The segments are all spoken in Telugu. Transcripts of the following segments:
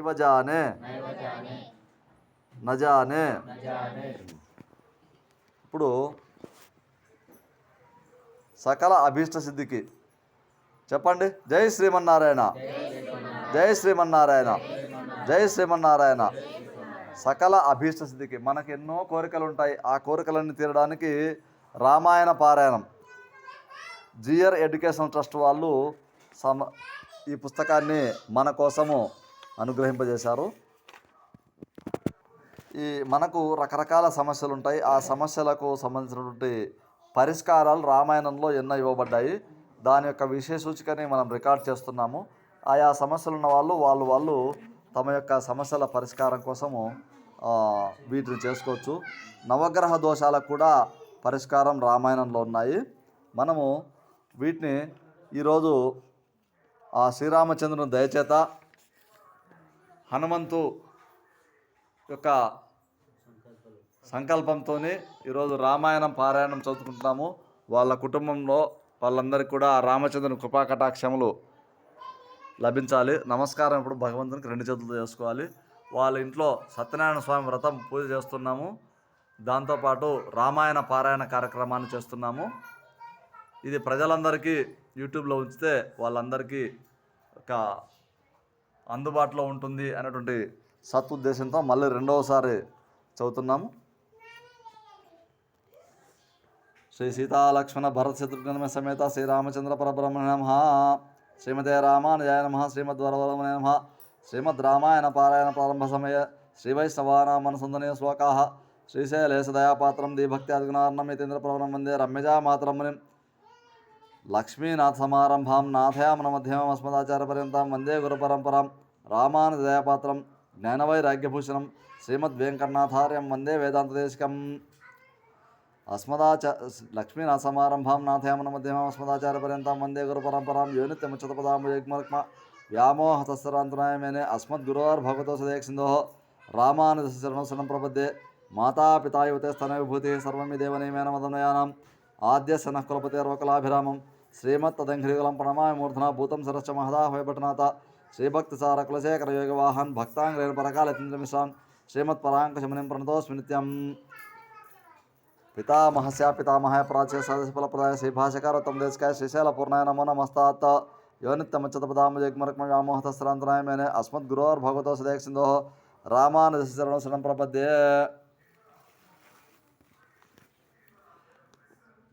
నైవ జానే నైవ జానే నజానే. ఇప్పుడు సకల అభీష్ట సిద్ధికి చెప్పండి. జై శ్రీమన్నారాయణ. జై శ్రీమన్నారాయణ. జై శ్రీమన్నారాయణ. సకల అభీష్ట సిద్ధికి మనకు ఎన్నో కోరికలు ఉంటాయి. ఆ కోరికలన్నీ తీరడానికి రామాయణ పారాయణం. జియర్ ఎడ్యుకేషన్ ట్రస్ట్ వాళ్ళు సమ ఈ పుస్తకాన్ని మన కోసము అనుగ్రహింపజేశారు. ఈ మనకు రకరకాల సమస్యలు ఉంటాయి ఆ సమస్యలకు సంబంధించినటువంటి పరిష్కారాలు రామాయణంలో ఎన్నో ఇవ్వబడ్డాయి. దాని యొక్క విశేష సూచికని మనం రికార్డ్ చేస్తున్నాము. ఆయా సమస్యలు ఉన్న వాళ్ళు వాళ్ళు వాళ్ళు తమ యొక్క సమస్యల పరిష్కారం కోసము వీటిని చేసుకోవచ్చు. నవగ్రహ దోషాలకు కూడా పరిష్కారం రామాయణంలో ఉన్నాయి. మనము వీటిని ఈరోజు ఆ శ్రీరామచంద్రుని దయచేత హనుమంతు యొక్క సంకల్పంతో ఈరోజు రామాయణం పారాయణం చదువుకుంటున్నాము. వాళ్ళ కుటుంబంలో వాళ్ళందరికీ కూడా రామచంద్రుని కృపా కటాక్షములు లభించాలి. నమస్కారం ఇప్పుడు భగవంతునికి రెండు చేతులతో చేసుకోవాలి. వాళ్ళ ఇంట్లో సత్యనారాయణ స్వామి వ్రతం పూజ చేస్తున్నాము. దాంతోపాటు రామాయణ పారాయణ కార్యక్రమాన్ని చేస్తున్నాము. ఇది ప్రజలందరికీ యూట్యూబ్లో ఉంచితే వాళ్ళందరికీ ఒక అందుబాటులో ఉంటుంది అనేటువంటి సత్ఉద్దేశంతో మళ్ళీ రెండవసారి చదువుతున్నాము. శ్రీ సీతాలక్ష్మణ భరత శత్రుఘ్న సమేత శ్రీరామచంద్ర పరబ్రహ్మణ నమ. శ్రీమతే రామానుజాయ నమ. శ్రీమద్వరవరమణ నమ. శ్రీమద్ రామాయణ పారాయణ ప్రారంభ సమయ శ్రీ వైష్ణవానామనసందనీయ శ్లోకా. శ్రీశైలేశదయాపాత్రం దీభక్త్యాదిగుణార్ణమితేంద్ర ప్రవణం వందే రమ్యజా మాతరం లక్ష్మీనాథ సమారంభాం నాథయామన మధ్యమం అస్మదాచార్యపర్యంతం వందే గురుపరంపరాం రామానుజదయాపాత్రం జ్ఞానవైరాగ్యభూషణం శ్రీమద్వేంకటనాథార్యం వందే వేదాంతదేశికం. అస్మదాచ లక్ష్మీనాథ సమారంభాం నాథయామన మధ్యమం అస్మదాచార్యపర్యంతం వందే గురుపరంపరాం యోనిత్యముచ్చతపదాంబుజగ్మర్క్మ వ్యామోహతస్సరాంతనాయ మేనే అస్మద్గురోర్భగవతో సదేక్షిందో రామానుజశరణం శరణం ప్రపద్దే యువతే స్తన విభూతి आद्य सन कुलपतिरोकलाभिराम श्रीमत्तंघ्रीकुम प्रणमा मूर्धना भूत सरस् महदाभयभटनाथ श्रीभक्तिसार कुलशेखर योगवाहन भक्तांग्रेन परकालतीन्द्रमिश्रा श्रीमत्परांक शमनि प्रणतोस्मी नित्यम। पितामहस्या पितामह प्राचीन सदस्य फल प्रदाय श्री श्रीभाषकार उत्तम देश का श्रीशैल नमो नमस्तात्। योनितमच्छत पदाम जगमरकम व्यामोहत मैंने अस्मद गुरु और भगवत सदैक सिंधो रामान शरण शरण प्रपद्य।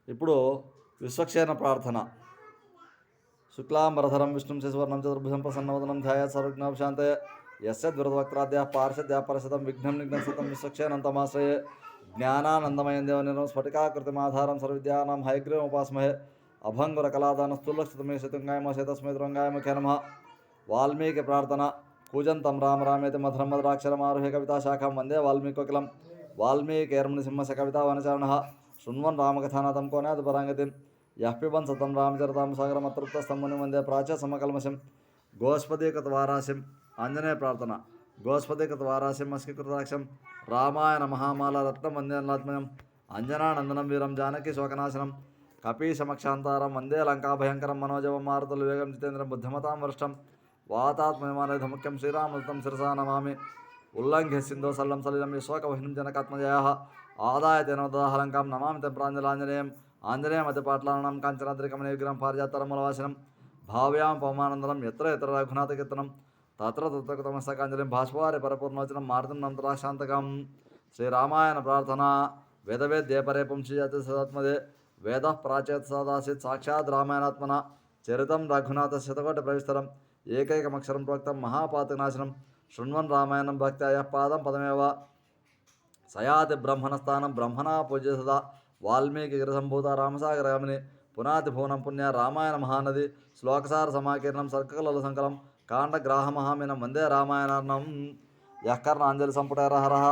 ఇప్పుడు విశ్వక్షేణ ప్రార్థన. శుక్లాంబరధరం విష్ణుం శశివర్ణం చతుర్భుజం ప్రసన్నవదనం ధ్యాయ సర్వజ్ఞాపశాంతే యస్యద్వృతవక్త్రాద్యా పార్షద్యా పరిషదం విఘ్నం నిఘ్నశతం విశ్వక్షేనంతమాశ్రయే జ్ఞానానందమయం దేవనిరం స్ఫటికాకృతిమాధారం సర్వవిద్యానాం హయగ్రీవం ఉపాస్మహే. అభంగుర కళాదాన స్థూలక్షతమే శతుంగాయమ శతస్మే దురంగాయముఖే నమ. వాల్మీకి ప్రార్థన. కూజంతం రామ రామేతి మధురం మధురాక్షరమారుహే కవితాశాఖం వందే వాల్మీకోకిలం. వాల్మీకేర్ముని సింహస కవితా వనచరణ. శృణ్వన్ రామకథానాథం కోనాది పరాంగతి యహ్పిబన్ సతం రామచరతాం రామచరితాం అతృప్త ముని వందే ప్రాచ్య సమకల్మశం గోస్పదీకృత వారాశం ఆంజనేయ ప్రార్థన గోస్పదీకృత వారాశం అస్కృతాక్షం రామాయణ మహామాల రత్నం వందేనాత్మయం అంజనానందనం వీరం జానకి శోకనాశనం కపీశమక్షాంతారం వందే లంకాభయంకరం మనోజవం మారుతులు వేగం జితేంద్రం బుద్ధిమతాం వృష్టం వాతాత్మయమానేధ ముఖ్యం శ్రీరామృతం శిరసా నమామి ఉల్లంఘ్య సింధో సల్లం సలిలం విశ్వకవహినం జనకాత్మజయ ఆదాయ తేనోదాహలంకాం నమామి ప్రాంజలాంజనేయం ఆంజనేయమతి పాటలానం కాంచనాద్రికమణ విగ్రహం పారిజాతరముల వాసనం భావ్యాం పవమానందనం ఎత్ర ఇతర రఘునాథ కీర్తనం తత్ర తత్రకృతమస్తకాంజలిం భాస్వారి పరిపూర్ణవచనం మారుతం నంతరాశాంతకం శ్రీరామాయణ ప్రార్థన వేదవేద్యే పరే పుంశీజాతి సదాత్మదే వేద ప్రాచేత సదాసిత్ సాక్షాత్ రామాయణాత్మన చరితం రఘునాథ శతకోటి ప్రవిస్తరం ఏకైకమక్షరం ప్రోక్తం మహాపాతనాశనం శృణ్వన్ రామాయణం భక్త్యాయ పాదం పదమేవ. సయాతి బ్రహ్మణస్థానం బ్రహ్మణా పూజ్య సదా వాల్మీకి గిరిసంభూత రామసాగరగామిని పునాతి భువనం పుణ్య రామాయణ మహానది శ్లోకసార సమాకీర్ణం సర్కకల సంకలం కాండగ్రాహమహామినం వందే రామాయణార్ణం. యఃకర్ణాంజలి సంపుటరహరః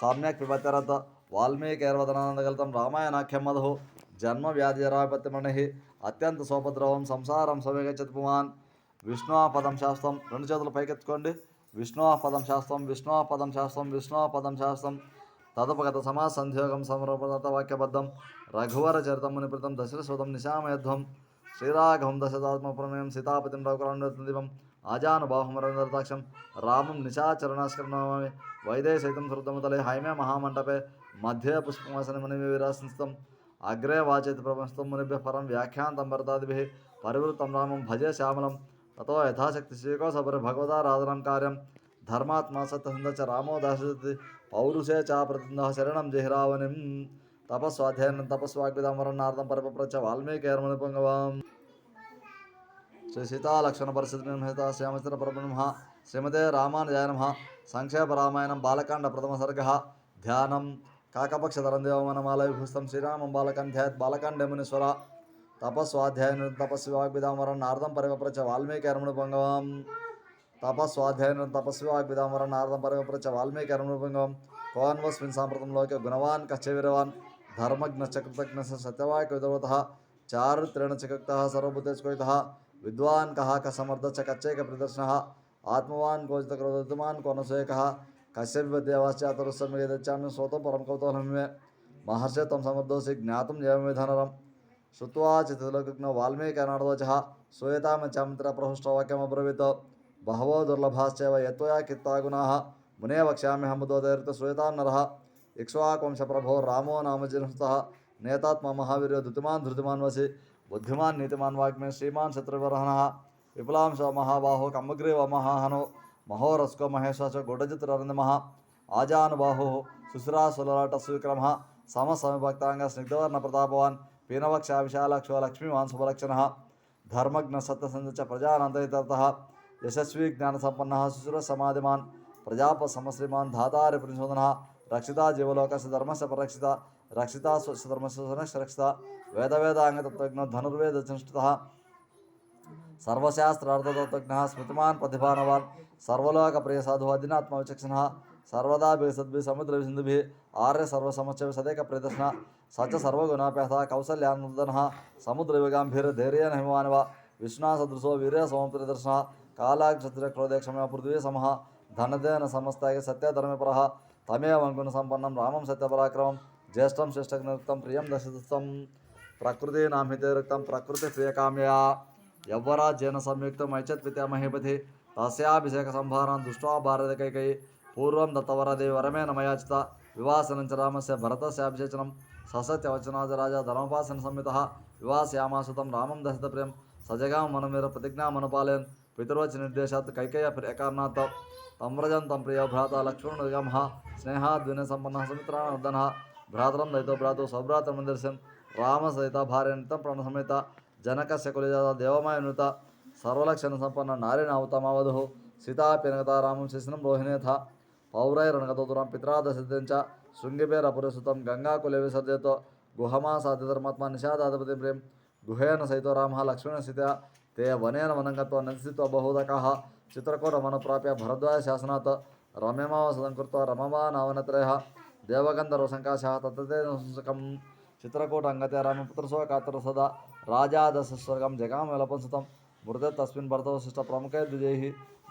సమ్యక్ పిబతిరత్ వాల్మీకేర్వదనానందగలితం రామాయణాఖ్యం మధు. జన్మ వ్యాధిజరాపత్తిమణి అత్యంత సోపద్రవం సంసారం సమీగచ్చతి పుమాన్. విష్ణుపదం శాస్త్రం రెండు చేతులు పైకెత్తుకోండి. విష్ణుపదం శాస్త్రం విష్ణుపదం శాస్త్రం విష్ణుపదం శాస్త్రం. తదుపగత సమాస సంధ్యోగం సమరూపదత వాక్యబద్ధం. రఘువర చరితం మునిపృతం దశరశ్వతం నిశామయధ్వం. శ్రీరాఘవం దశదాత్మ ప్రమేయం సీతాపతిం రఘురాండం ఆజానుబాహుమరందరతాక్షం రామం నిశాచరణాస్కరణమామి. వైదే సైతం శృతముతలే హైమే మహామంటపే. మధ్య పుష్పమాసన ముని విరాసింస్తం అగ్రే వాచేతి ప్రపంచం మునిభ్య పరం వ్యాఖ్యాంతం భరతాదిభిः. పరివృత్తం రామం భజే శ్యామలం. తతో యథాశక్తి శ్రీకోసపరి భగవదారాధనం కార్యం. ధర్మాత్మా సత్యసంధ రామో దాశతి పౌరుషే చ ప్రతింద శరణం జిహిరావనిం తపస్వాధ్యాయనం తపస్వాగ్విదామరణార్థం పరిపప్రచ వాల్మీకేర్మణి పొంగవాం శ్రీ సీతాలక్షణ పరిస్థితి నిర్మహిత శ్యామచంద్ర పరబ్రహ్మ శ్రీమతే రామానుజాయ నమ సంక్షేప రామాయణం బాలకాండ ప్రథమ సర్గ ధ్యానం కాకపక్షధరం దేవమనమాల విభూస్తం శ్రీరామం బాలకం ధ్యాత్ బాలకాండే మునీశ్వర తపస్వాధ్యాయన తపస్వి పరిపప్రచ వాల్మీకి అరముణ పొంగవాం తపస్వాధ్యాయన తపస్వి వాగ్విదామరణ నారదం పరివప్రచ వాల్మీకి అరముణ పొంగవం కోన్వస్మిన్ సాంప్రతంలోకి గుణవాన్ కచ్చవిరవాన్ ధర్మజ్ఞ కృతజ్ఞ సత్యవాక్ విదవత చారుత్రేణ చక్త సర్వభూతేశ్వరిత విద్వాన్ కహ క సమర్థ చ కచ్చేక ప్రదర్శన ఆత్మవాన్ కోజిత క్రోధమాన్ కోనసేక కశ్యప దేవాశ్చాతురస్సమేదచ్చామి శ్రోతం పరం కౌతూహలమే మహర్షి తం సమర్థోసి జ్ఞాతం జయమిధనరం ಬಹವೋ ದುರ್ಲಭಾಶ್ಚವ ಯತ್ವಯ ಕಿತ್ತಾಗುನಃ ಮುನೇ ವಕ್ಷ್ಯಾಮ್ಯಹಮ್ಮದೋದಯರ್ತ ಶ್ವೇತಾನ್ನರಃ ಇಕ್ಷ್ವಾಕವಂಶ ಪ್ರಭೋ ರಾಮೋ ನಾಮಜಿನಸ್ತಃ ನೇತಾತ್ಮ ಮಹಾವೀರ್ಯ ಧೃತಿಮಾನ್ ಧೃತಿಮಾನ್ ವಸಿ ಬುದ್ಧಿಮಾನ್ ನೀತಿಮಾನ್ ವಾಗ್ಮೇ ಶ್ರೀಮಾನ್ ಶತ್ರುವರ್ಹನಃ ವಿಪುಲಾಂಶ ಮಹಾಬಾಹೋ ಕಮ್ಮಗ್ರೀವ ಮಹಾಹನು ಮಹೋರಸ್ಕೋ ಮಹೇಶಾಶ ಗುಡಜಿತ್ರರಂದಮಃ ఆజానుబాహు శుశ్రా సులలాట సువిక్రమ సమ సమభక్తాంగ స్నిగ్ధవర్ణ ప్రతాపవాన్ పీనవక్ష విశాలక్షో లక్ష్మీవాన్ శుభలక్షణ ధర్మజ్ఞ సత్యసంధ ప్రజానందరితర్థ యశస్వి జ్ఞాన సంపన్న శుశుర సమాధిమాన్ ప్రజాప సమశ్రీమాన్ ధాతార పరిశోధన రక్షిత జీవలోకస్ ధర్మస్య పరక్షిత రక్షిత స్వధర్మస్వరక్షిత వేదవేదాంగతత్వజ్ఞ ధనుర్వేద సంస్థిత సర్వశాస్త్రార్థతత్వజ్ఞ స్మృతిమాన్ ప్రతిభానవాన్ సర్వలోక ప్రియ సాధు అధినాత్మ విచక్షణ సర్వదా సద్భి సముద్ర సింధుభి ఆర్య సర్వసమస్య సదేక ప్రదర్శన సచ సర్వగుణాపేత కౌసల్యానందన సముద్ర యుగాంభీర ధైర్యన హిమానవ సదృశో వీర్య సోమ ప్రదర్శన కాలాక్షత్ర క్రోధేక్షమే పృథ్వీ సమహ ధనదేన సమస్తాయ సత్యధర్మపర తమే గుణ సంపన్నం రామం సత్యపరాక్రమం జ్యేష్టం శిష్టం ప్రియం దశస్థం ప్రకృతి నామితే రక్తం ప్రకృతి ప్రియకామ్యా ఎవ్వరా జైన సంయుక్తం ఐచత్ పితే మహిపతి తస్యాభిషేక సంభారం దృష్ట్వా భారతకైకై పూర్వం దత్తవరది వరమే నమయాచిత వివాసనంచ రామస్య భరతస్యాభిషేచనం ససత్యవచనాజరాజ ధర్మపాసన సంహిత వివాస్యామాసుతం రామం దశత ప్రియం సజగాం మనమీర ప్రతిజ్ఞా ప్రతిజ్ఞామనుపాలయన్ పితరోచ నిర్దేశాత్ కైకయ ఏకారణాత్ తమ్రజం తం ప్రియ భ్రాత లక్ష్మణ నిగమ స్నేహాద్విన సంపన్న సుమిత్రానర్దన భ్రాతరం దయతో భ్రాతు స్వభ్రాత మందిర్శం రామ సహిత భార్యనిత ప్రాణ సమేత జనక శకులజాత దేవమాయనుత సర్వలక్షణ సంపన్న నారిణావతమావధు సీతాప్యనగత రామం శిశనం రోహిణేథ పౌరైరణగతోతురం పిత్రాదశంచ శృంగిపేరపురసుతం గంగాకులే విసర్జతో గుహమా సాధ్యధర్మాత్మ నిషాదాధిపతి ప్రేమ్ గుహేన సైతో రామ లక్ష్మణ సీత ते वनेन वनं गत्वा नदसित्वा बहुदकः चित्रको रमणप्राप्य भरद्वाजशासनात् रम्यमावसदं कृत्वा रममानावनत्रयः। देवगन्धर्वसङ्काशः तत्ततेनसुकं चित्रकूटङ्गते रामपुत्रस्वकातरसदा राजादशस्वर्गं जगामविलपंसुतं मृदे तस्मिन् भरतवशिष्ठप्रमुखे द्विजैः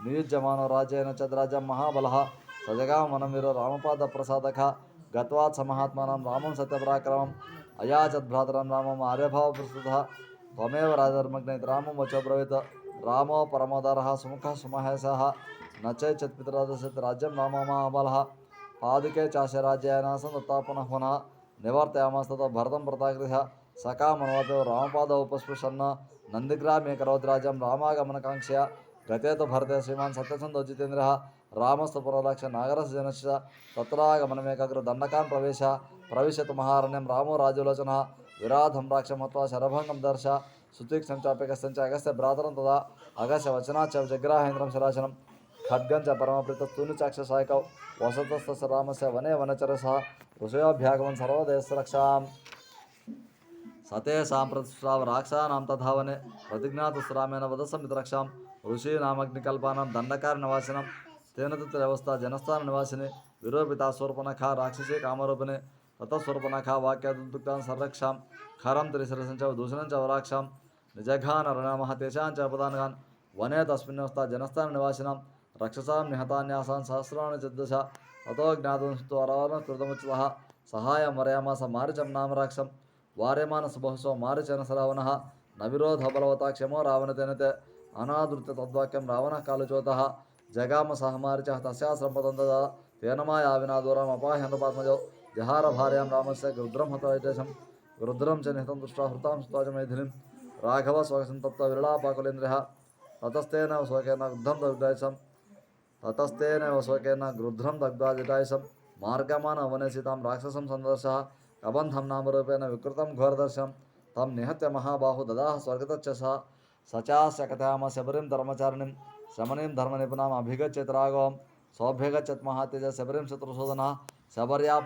नियुज्यमानो राज्येन चद्राज्यं महाबलः। स जगामनवीरो रामपादप्रसादकः। गत्वात् समहात्मानं रामं सत्यपराक्रमम्। अयाचद्भ्रातरं रामम् आर्यभावप्रस्तुतः త్వమేవ రాజధర్మజ్ఞ రామం వచో బ్రవీత. రామో పరమోదర సుముఖ సుమహేశ. నచే చత్పితరాజసత్ రాజ్యం రామమాబల పాదుకే చాశ చాశరాజ్యానాసం దత్తాపన హున నివర్తయామాస్తత భరతం ప్రతాగృహ సఖా మనవత రామపాద ఉపస్పృశన్న. నందిగ్రామే కరోత్ కరోద్రాజం రామాగమనకాంక్ష గతేత భరత శ్రీమాన్ సత్యసంధ జితేంద్ర. రామస్త పురలక్ష నాగరస్ జనశ తత్రాగమనమేకాగ్ర దండకాన్ ప్రవేశ. ప్రవేశత మహారణ్యం రామో రాజులోచన. విరాధం రాక్ష మత్వా శరభంగం దర్శ సుతీక్షం చాపికస్థం చ అగస్య భ్రాతరం తదా అగస్య వచనాచ జగ్రాహేంద్రం శరాచనం ఖడ్గం చ పరమప్రీత తూని చాక్ష సాయకౌ వసతస్థ రామస్య వనే వనచర సహ ఋషయోభ్యాగమం సర్వదేశరక్షాం. సతే సాంప్రతిష్టావ రాక్షానాం తథావనే ప్రతిజ్ఞాతుస్రామేణ వదసమిద్రక్షాం ఋషీనామగ్నికల్పానం దండకార నివాసినం తేనతిత్ర వ్యవస్థ జనస్థాన నివాసిని విరోపితాస్వరూపణ ఖా రాక్షసీ కామరూపిణి తతస్వరూపనఖ వాక్యాదుక్తాన్ సంరక్షాం ఖరం త్రిశిరసించ దూషణం చవరాక్షాం నిజఘాన రణమహ తేషాం చపదానగాన్ వనే తస్మిన్వస్థ జనస్థాన నివాసినం రక్షసాం నిహతాన్యాసాన్ సహస్రాన్ని చదశ తతో జ్ఞాతం అరవరం కృతముచ్యుత సహాయ మరయామాస మారిచం నామరాక్షం వార్యమాన శుభహసో మారిచన సరావణ నవిరోధ బలవత క్షమో రావణ తెనతే అనాదృత తద్వాక్యం రావణ కాలుచోత జగామ సహమారిచ తస్యాశ్రమతంత తేనమాయ ఆవినా దూరం అపాహ్యంత పాత్మజో जहारभार्यां रामस्य रुद्रं हता एतेषं रुद्रं च निहतं दृष्ट्वा हृतां सुता च मैथिलीं राघव स्वकसं तप्त्वा विरलापाकुलेन्द्रः ततस्तेन स्वकेन रुद्धं दग्धायसं ततस्तेन स्वकेन रुद्रं दग्धा मार्गमान अवनेसितां राक्षसं सन्दर्शः कबन्धं नामरूपेण विकृतं घोरदर्शं तं निहत्य महाबाहु ददाः स्वर्गतच्च सः स चास्य कथयाम शबरीं धर्मचारिणीं शमनीं धर्मनिपुणाम् अभिगच्छेत् राघवं सौभ्यगच्छत् महातेज शबरीं शत्रुशोधनः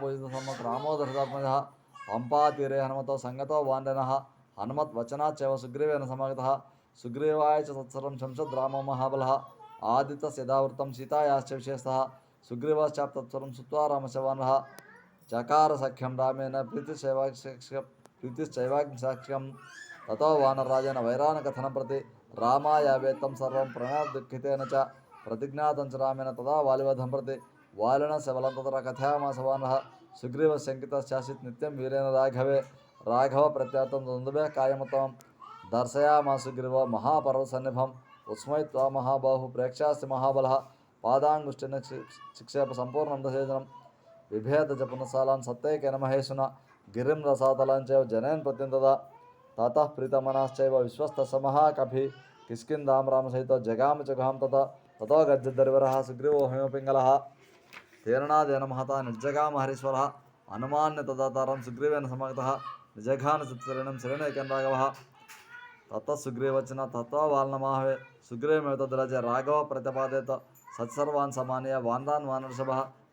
పూజిత సమ్మక్ రామోదరదాత్మజ పంపాతీరే హనుమతో సంగతో వాండన. హనుమత్ వచనాచ్చేవ సుగ్రీవేణ సమాగత. సుగ్రీవాయ చ తత్సరం శంసద్ రామో మహాబల. ఆదిత యథావృతం సీతాయాశ్చ విశేష సుగ్రీవాశ్చాప్తత్సరం సుత్వా రామశవాన. చకార సఖ్యం రామేణ ప్రీతిశైవాక్ష్యం ప్రీతిశ్చైవాగ్సాక్ష్యం తతో వానరాజేన వైరానకథనం ప్రతి రామాయావేత్తం సర్వం ప్రణాదుఃఖితేన చ. ప్రతిజ్ఞాతం చ రామేణ తదా వాలివధం ప్రతి వాలిన శబలం తతర కథయామాసవాన సుగ్రీవ శంకితాసిత్ నిత్యం వీరేన రాఘవే. రాఘవ ప్రత్యర్థం దుందుభే కాయమతం. దర్శయామా సుగ్రీవ మహాపర్వ సన్నిభం. ఉస్మై త్వా మహాబాహు ప్రేక్షాస్తి మహాబల. పాదాంగుష్టిన శిక్షేప సంపూర్ణం దశేజనం విభేద జపునసాలాన్ సత్తైకేన మహేశున గిరిం రసాతలాంచ జనేన్ ప్రత్యంతదా. తతః ప్రీతమనాశ్చైవ విశ్వస్త సమః కభి కిష్కిందాం రామసహితో జగామ జగాం గుహాం తత తతో గజ్జద్దరివరः సుగ్రీవో హోమపింగళ తేరణాదేన మహతా నిర్జగామ హరీశ్వరः అనుమాన్య తదాతారం సుగ్రీవేణ సమగత నిజఘాన చిత్తరణం శరణైకం రాఘవ తత్త సుగ్రీవచన తత్వ వాల్నమాహవే సుగ్రీవమేతద్రజ రాఘవ ప్రతిపాదేత సత్సర్వాన్ సమానయ వాందాన్ వానర్షభ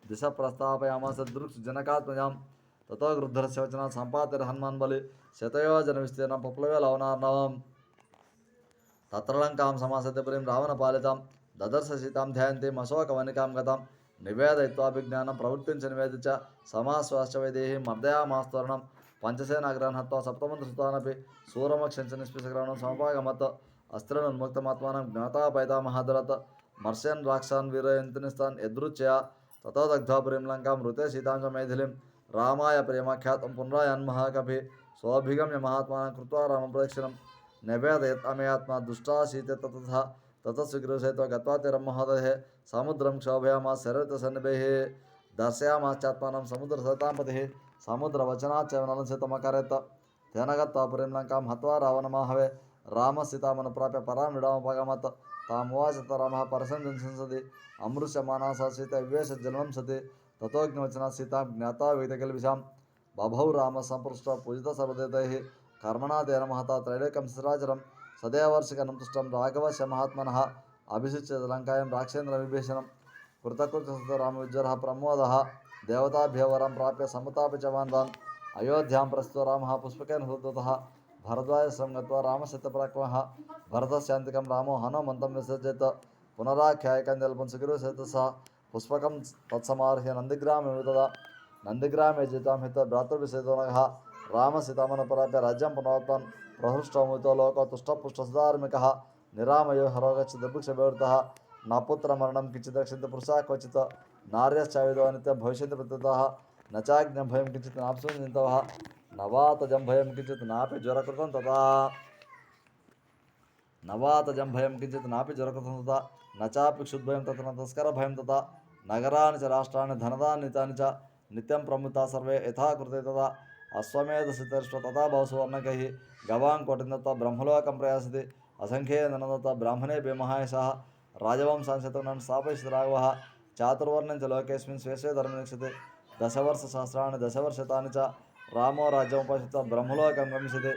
దిశ ప్రస్థాపయామాస దృక్ జనకాత్మజాం తతో గృద్ధరస్య వచన సంపాతిర హనుమాన్ బలి శతయోజన విస్తీర్ణం పప్లవే లవనార్ణవం తత్రలంకాం సమాసత్యపురీం రావణ పాలితాం దదర్శ సీతాం ధ్యాయంతి మశోక వనికాం గతాం నివేదయిత్వాభిజ్ఞానం ప్రవర్తించ నివేదించ సమాశ్వాశ్చ వైదేహి మర్దయామాస్తరణం. పంచసేనాగ్రహం హత్వా సప్తమంత్ర సుతానపి సూరమక్షంచ నిష్పిసగ్రహణం సమపాగమత్ అస్త్రనున్ముక్తమాత్మానం జ్ఞాతాపైతా మహాదరత్. రాక్షాన్ వీరయంతినిస్తాన్ యదృచ్య తతోదగ్ధాపురీం లంకాం మృతే సీతాంశ మైథిలిం రామాయ ప్రేమాఖ్యాతం పునరాయన్ మహాకపి. స్వాభిగమ్య మహాత్మానం కృత్వా రామప్రదక్షిణం నివేదయత్ అమయాత్మ దుష్టాశీత తథా. తత సుగ్రీవసహిత గత్వా తీరం మహోదయ సముద్రం క్షోభయామా శరత సన్నిభైः దర్శయామాశ్చాత్మానం సముద్ర సతాంపతి సముద్ర వచనాచవనం సితమకరేత్ తేన గత్వా పురీం లంకాం హత్వా రావణమాహవే రామ సీతామను ప్రాప్య పరాం విడామపగమత్ తామువాచత రామ పరసంసది అమృష్యమానా స సీత వివేశ జన్మం సతి తతోజ్ఞవచన సీతాం జ్ఞాతా వేదకల్విషాం బభౌ రామ సంపృష్ట పూజిత సర్వదేతై కర్మణా తేన సదయవర్షిక త్రైలేకం రాఘవ శమహాత్మన తుష్టం లంకాయం రాక్షేంద్ర విభీషణం కృతకృత రామ విజ్వర ప్రమోద దేవతాభ్యవరం ప్రాప్య సమతాపి చ అయోధ్యాం ప్రస్తుత రామ పుష్పకేన హృదత భరద్వాజశ్రం గత్వా రామశతప్రాక్మ భరతశాంతికం రామో హనుమంతం విసర్జయత్ పునరాఖ్యాయకం జల్పం సుగిరు సహ పుష్పకం తత్సమార్హ్య నందిగ్రామే వితద నందిగ్రామే జితాం హిత భ్రాతృవిసేతనగ రామ సీతామన ప్రాప్య రాజ్యం పునరుత్పన్ ప్రహృష్టముతో లోక తుష్టపుష్ట సుధార్మిక నిరామయో హరోగచ్చ దుర్భిక్షభవృత నా పుత్ర మరణం కించిత్ రక్షిత పురుషా క్వచిత్ నార్యశ్చావిదో నిత్య భవిష్యత్ ప్రత్యుత నచాజ్ఞం భయం కించిత్ నాప్సు నవాతజం భయం కించిత్ నాపి జ్వరకృతం తథా నవాతజం భయం కించిత్ నాపి జ్వరకృతం తథా నచాపి క్షుద్భయం తథ తస్కర భయం తథా నగరాన్ని చ రాష్ట్రాన్ని ధనదాన్ని తాని చ నిత్యం ప్రముత సర్వే యథాకృతే కృతే తథా అశ్వమేధ సిద్ధర్ష్ట తథా బహుసువర్ణకై గవాం కోటిందత్త బ్రహ్మలోకం ప్రయాసతి. అసంఖ్యేనదత్త బ్రాహ్మణే భీమహాయశ రాజవంశాంశతనం స్థాపయసి రాఘవ. చాతుర్వర్ణం చ లోకేస్మిన్ స్వేషే ధర్మనిక్షతే దశవర్ష సహస్రాణి దశవర్షతాని చ రామో రాజ్యముపస్థిత బ్రహ్మలోకం గమిష్యతే.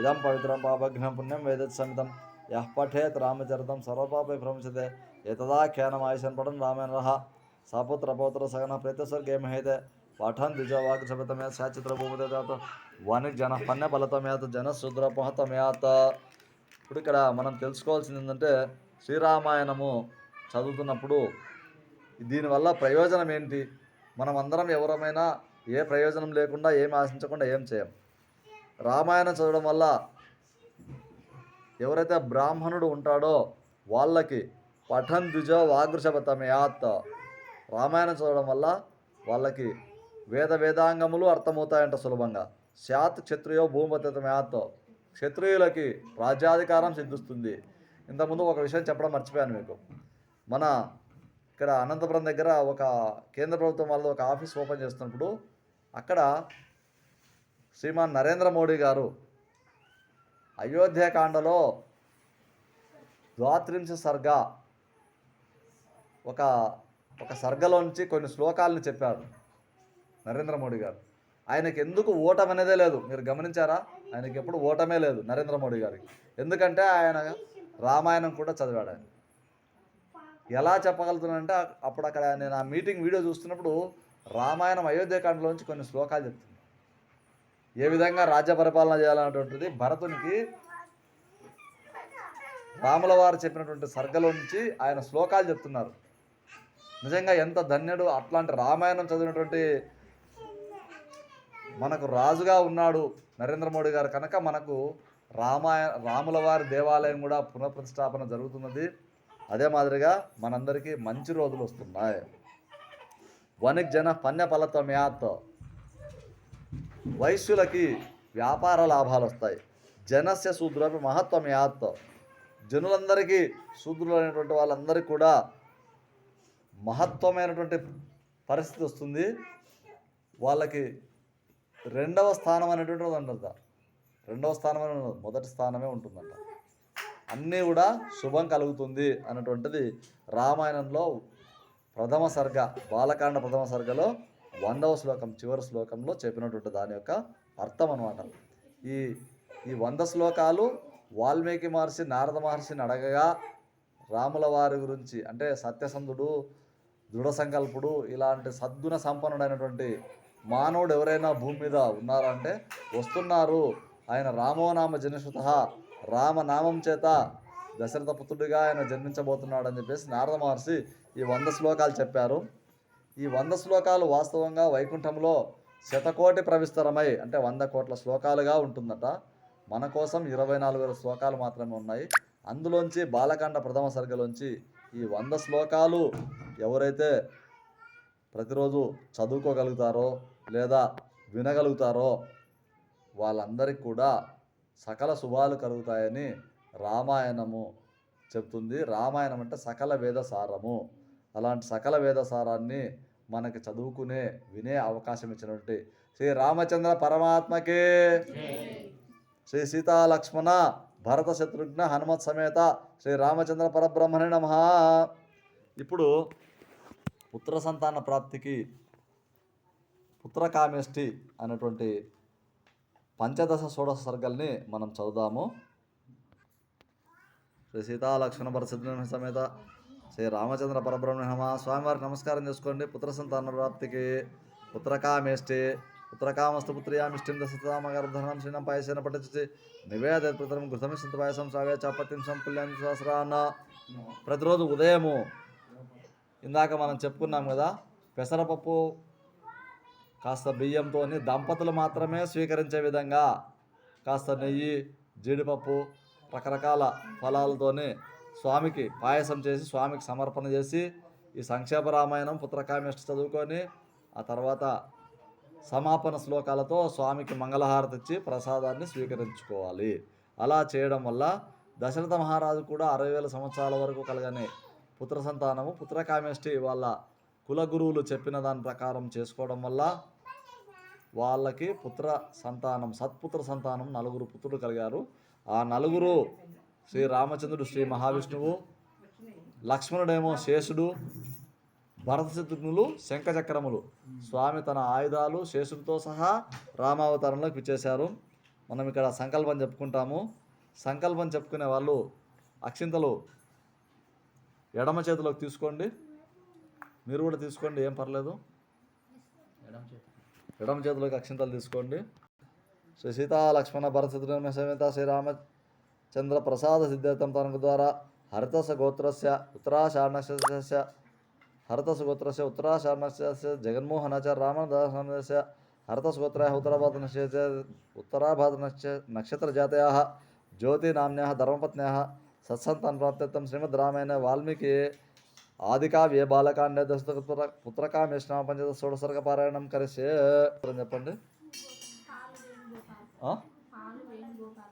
ఇదం పవిత్రం పాపఘ్నం పుణ్యం వేదత్ సమితం. యః పఠేత్ రామచరితం సర్వపాపై భ్రమిష్యతే ఏతదాఖ్యానమాయుషన్ పఠన్ రామేణ రహ సపుత్ర పౌత్ర సగన ప్రేతస్వర్గే మహేతే పఠన్ ద్విజవాగ్సభతమేత శాచిత్ర భూమిదేత వాణిక్ జన పన్నె బలతమేత జన శూద్ర పహతమేత ఇప్పుడు ఇక్కడ మనం తెలుసుకోవాల్సింది ఏంటంటే శ్రీరామాయణము చదువుతున్నప్పుడు దీనివల్ల ప్రయోజనం ఏంటి? మనం అందరం ఎవరమైనా ఏ ప్రయోజనం లేకుండా ఏం ఆశించకుండా ఏం చేయం? రామాయణం చదవడం వల్ల ఎవరైతే బ్రాహ్మణుడు ఉంటాడో వాళ్ళకి పఠన్ ద్విజ వాగృషపతమయాత్ రామాయణం చదవడం వల్ల వాళ్ళకి వేద వేదాంగములు అర్థమవుతాయంట సులభంగా. శాత్ క్షత్రియో భూమతమయాత్ క్షత్రియులకి రాజ్యాధికారం సిద్ధిస్తుంది. ఇంతకుముందు ఒక విషయం చెప్పడం మర్చిపోయాను మీకు. మన ఇక్కడ అనంతపురం దగ్గర ఒక కేంద్ర ప్రభుత్వం వాళ్ళు ఒక ఆఫీస్ ఓపెన్ చేస్తున్నప్పుడు అక్కడ శ్రీమాన్ నరేంద్ర మోడీ గారు అయోధ్యకాండలో ద్వాత్రింశ సర్గ ఒక ఒక సర్గలోంచి కొన్ని శ్లోకాలను చెప్పారు. నరేంద్ర మోడీ గారు. ఆయనకి ఎందుకు ఓటం అనేదే లేదు. మీరు గమనించారా? ఆయనకి ఎప్పుడు ఓటమే లేదు నరేంద్ర మోడీ గారికి. ఎందుకంటే ఆయన రామాయణం కూడా చదివాడు ఆయన. ఎలా చెప్పగలుగుతున్నానంటే అప్పుడు అక్కడ నేను ఆ మీటింగ్ వీడియో చూస్తున్నప్పుడు రామాయణం అయోధ్యకాండలోంచి కొన్ని శ్లోకాలు చెప్తుంది. ఏ విధంగా రాజ్య పరిపాలన చేయాలన్నటువంటిది భరతునికి రాముల వారు చెప్పినటువంటి సర్గలో నుంచి ఆయన శ్లోకాలు చెప్తున్నారు. నిజంగా ఎంత ధన్యుడు అట్లాంటి రామాయణం చదివినటువంటి మనకు రాజుగా ఉన్నాడు నరేంద్ర మోడీ గారు కనుక మనకు రామాయ రాముల వారి దేవాలయం కూడా పునఃప్రతిష్టాపన జరుగుతున్నది. అదే మాదిరిగా మనందరికీ మంచి రోజులు వస్తున్నాయి. వణిక్ జన పన్య ఫలత్వమ్యాత్ వైశ్యులకి వ్యాపార లాభాలు వస్తాయి. జనస్య శూద్రపి మహత్వమ్యాత్ జనులందరికీ శూద్రులు అనేటువంటి వాళ్ళందరికీ కూడా మహత్వమైనటువంటి పరిస్థితి వస్తుంది. వాళ్ళకి రెండవ స్థానం అనేటువంటిది ఉండదు రెండవ స్థానం అనేది ఉండదు మొదటి స్థానమే ఉంటుందంట. అన్నీ కూడా శుభం కలుగుతుంది అన్నటువంటిది రామాయణంలో ప్రథమ సర్గ బాలకాండ ప్రథమ సర్గలో వందవ శ్లోకం చివరి శ్లోకంలో చెప్పినటువంటి దాని యొక్క అర్థం అనమాట ఈ ఈ వంద శ్లోకాలు వాల్మీకి మహర్షి నారద మహర్షిని అడగగా రాముల వారి గురించి అంటే సత్యసంధుడు దృఢ సంకల్పుడు ఇలాంటి సద్గుణ సంపన్నుడైనటువంటి మానవుడు ఎవరైనా భూమి మీద ఉన్నారంటే వస్తున్నారు. ఆయన రామోనామ జనసుత రామనామం చేత దశరథ పుత్రుడిగా ఆయన జన్మించబోతున్నాడు అని చెప్పేసి నారద మహర్షి ఈ వంద శ్లోకాలు చెప్పారు. ఈ వంద శ్లోకాలు వాస్తవంగా వైకుంఠంలో శతకోటి ప్రవిస్తరమై అంటే వంద కోట్ల శ్లోకాలుగా ఉంటుందట. మన కోసం ఇరవై నాలుగు వేల శ్లోకాలు మాత్రమే ఉన్నాయి. అందులోంచి బాలకాండ ప్రథమ సర్గలోంచి ఈ వంద శ్లోకాలు ఎవరైతే ప్రతిరోజు చదువుకోగలుగుతారో లేదా వినగలుగుతారో వాళ్ళందరికీ కూడా సకల శుభాలు కలుగుతాయని రామాయణము చెప్తుంది. రామాయణం అంటే సకల వేద సారము. అలాంటి సకల వేద సారాన్ని మనకి చదువుకునే వినే అవకాశం ఇచ్చినటువంటి శ్రీ రామచంద్ర పరమాత్మకే. శ్రీ సీతా లక్ష్మణ భరత శత్రుఘ్న హనుమత్ సమేత శ్రీ రామచంద్ర పరబ్రహ్మణి నమ. ఇప్పుడు పుత్ర సంతాన ప్రాప్తికి పుత్రకామేష్టి అనేటువంటి పంచదశ షోడశ సర్గల్ని మనం చదువుదాము. శ్రీ సీతాలక్ష్మణ పరసిద్ధ సమేత శ్రీ రామచంద్ర పరబ్రహ్మ స్వామివారికి నమస్కారం చేసుకోండి. పుత్ర సంతాన ప్రాప్తికి పుత్రకామేష్టి పుత్రకామస్తు పుత్రియామిష్టిం దశతామగర్ధనం శ్రీనం పాయసేన పఠించి నివేద పితరం గృతమిష్ట పాయసం సావే చాపత్యం సంపుల్యాన్ని సహస్రాన్న. ప్రతిరోజు ఉదయము ఇందాక మనం చెప్పుకున్నాం కదా పెసరపప్పు కాస్త బియ్యంతో దంపతులు మాత్రమే స్వీకరించే విధంగా కాస్త నెయ్యి జీడిపప్పు రకరకాల ఫలాలతోని స్వామికి పాయసం చేసి స్వామికి సమర్పణ చేసి ఈ సంక్షేప రామాయణం పుత్రకామేష్టి చదువుకొని ఆ తర్వాత సమాపన శ్లోకాలతో స్వామికి మంగళహారతి ఇచ్చి ప్రసాదాన్ని స్వీకరించుకోవాలి. అలా చేయడం వల్ల దశరథ మహారాజు కూడా అరవై వేల సంవత్సరాల వరకు కలగని పుత్ర సంతానము పుత్రకామేష్టి వాళ్ళ కులగురువులు చెప్పిన దాని ప్రకారం చేసుకోవడం వల్ల వాళ్ళకి పుత్ర సంతానం సత్పుత్ర సంతానం నలుగురు పుత్రులు కలిగారు. ఆ నలుగురు శ్రీ రామచంద్రుడు శ్రీ మహావిష్ణువు లక్ష్మణుడేమో శేషుడు భరతశత్రుఘ్నులు శంఖచక్రములు. స్వామి తన ఆయుధాలు శేషుడితో సహా రామావతారంలోకి విచ్చేశారు. మనం ఇక్కడ సంకల్పం చెప్పుకుంటాము. సంకల్పం చెప్పుకునే వాళ్ళు అక్షింతలు ఎడమ చేతిలోకి తీసుకోండి. మీరు కూడా తీసుకోండి ఏం పర్లేదు. ఎడమ చేతిలోకి అక్షింతలు తీసుకోండి. శ్రీ సీతా లక్ష్మణ భరతశత్రుఘ్న సమేత శ్రీరామచంద్ర ప్రసాద సిద్ధార్థం తనకు ద్వారా హరితస గోత్రస్య ఉత్తరాషాఢనక్షత్రస్య హరితస గోత్రస్య ఉత్తరాషాఢనక్షత్రస్య జగన్మోహనాచార్య రామదాసనస్య హరతస్ గోత్ర ఉత్తరాభారత నక్షత్ర ఉత్తరాభారత నక్ష నక్షత్రజాతయాः జ్యోతినామ్న్యాः ధర్మపత్న్యా సత్సంతాన ప్రాప్త్యర్థం శ్రీమద్ రామాయణ వాల్మీకి ఆదికావ్య బాలకాండ దశ పుత్ర పుత్రకామేష్ణ పంచదశ షోడసర్గ పారాయణం కరిసే చెప్పండి.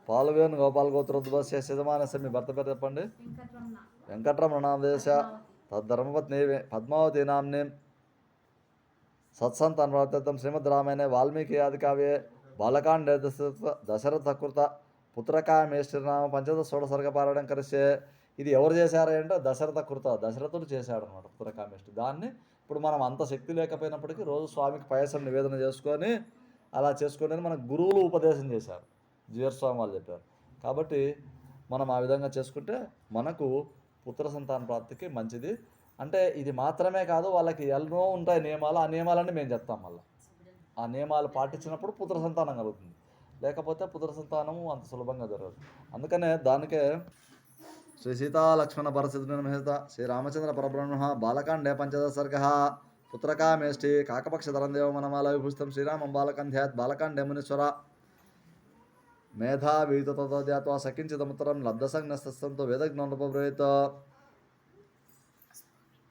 పాల్వేణు గోపాల్ గోత్రోద్భవస్య యజమానస్య మీ భర్త పేరు చెప్పండి. వెంకట్రమణ నామదేశ తద్ధర్మపత్ని పద్మావతి నామ్ని సత్సంతాన్ ప్రవర్తితం శ్రీమద్ రామాయణ వాల్మీకి ఆది బాలకాండ బాలకాండే దశరథ దశరథ కృత పుత్రకామేశ్వరనామ పంచద షోడసర్గ పారాయణం కలిసే ఇది ఎవరు చేశారంటే దశరథ కృత దశరథుడు చేశాడు అనమాట పుత్రకామేష్టి దాన్ని ఇప్పుడు మనం అంత శక్తి లేకపోయినప్పటికీ రోజు స్వామికి పయసం నివేదన చేసుకొని అలా చేసుకొని మన గురువులు ఉపదేశం చేశారు. జీవర్ స్వామి వాళ్ళు చెప్పారు. కాబట్టి మనం ఆ విధంగా చేసుకుంటే మనకు పుత్ర సంతాన ప్రాప్తికి మంచిది. అంటే ఇది మాత్రమే కాదు వాళ్ళకి ఎన్నో ఉంటాయి నియమాలు. ఆ నియమాలన్నీ మేము చెప్తాం మళ్ళీ. ఆ నియమాలు పాటించినప్పుడు పుత్ర సంతానం కలుగుతుంది. లేకపోతే పుత్ర సంతానము అంత సులభంగా జరగదు. అందుకనే దానికే శ్రీ సీతా లక్ష్మణ భరసిద్ధ మహేత శ్రీ రామచంద్ర పరబ్రహ్మ బాలకాండే పంచదశ సర్గ పుత్రకామేష్టి కాకపక్షధరం దేవ మనమాల విభూషితం శ్రీరామం బాలకంధ్యాత్ బాలకాండే మునీశ్వర. మేధావీతో ధ్యాత్వా సకించితముత్తరం లబ్ధసంజ్ఞస్తంతో వేదజ్ఞానోపబ్రవీత.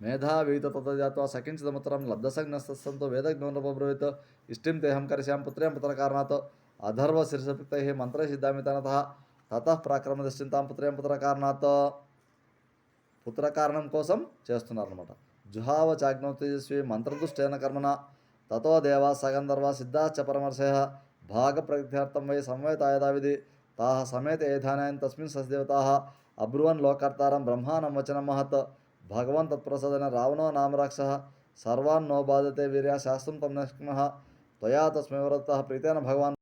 మేధావీతో ధ్యాత్వా సకించితముత్తరం లబ్ధసంజ్ఞస్తంతో వేదజ్ఞానోపబ్రవీత. ఇష్టిం తేహం కరిశాం పుత్రేం పుత్రకారణాత్. అధర్వ శిరసపిక్తై మంత్రే సిద్ధామి తనత తతః ప్రాక్రమ దశ్చింతాం పుత్రేం పుత్ర కారణాత్ పుత్ర కారణం కోసం చేస్తున్నారనమాట జుహావ చాగ్నో తేజస్వి మంత్రదుష్టైన కర్మణ తతో దేవ సగంధర్వ సిద్ధాశ్చ పరమర్శయ భాగ భాగప్రత్యర్థం వై సంవేతాయదావిధి తాహ సమేత ఏధానాయన్ తస్మిన్ సస్దేవతా అబ్రువన్ లోకర్తారం బ్రహ్మానం వచనం మహత్ భగవన్ తత్ప్రసాదన రావణో నామరాక్ష సర్వాన్నో బాధతే వీర్య శాస్త్రం తం నష్మ త్వయా తస్మై వ్రత ప్రీతేన భగవాన్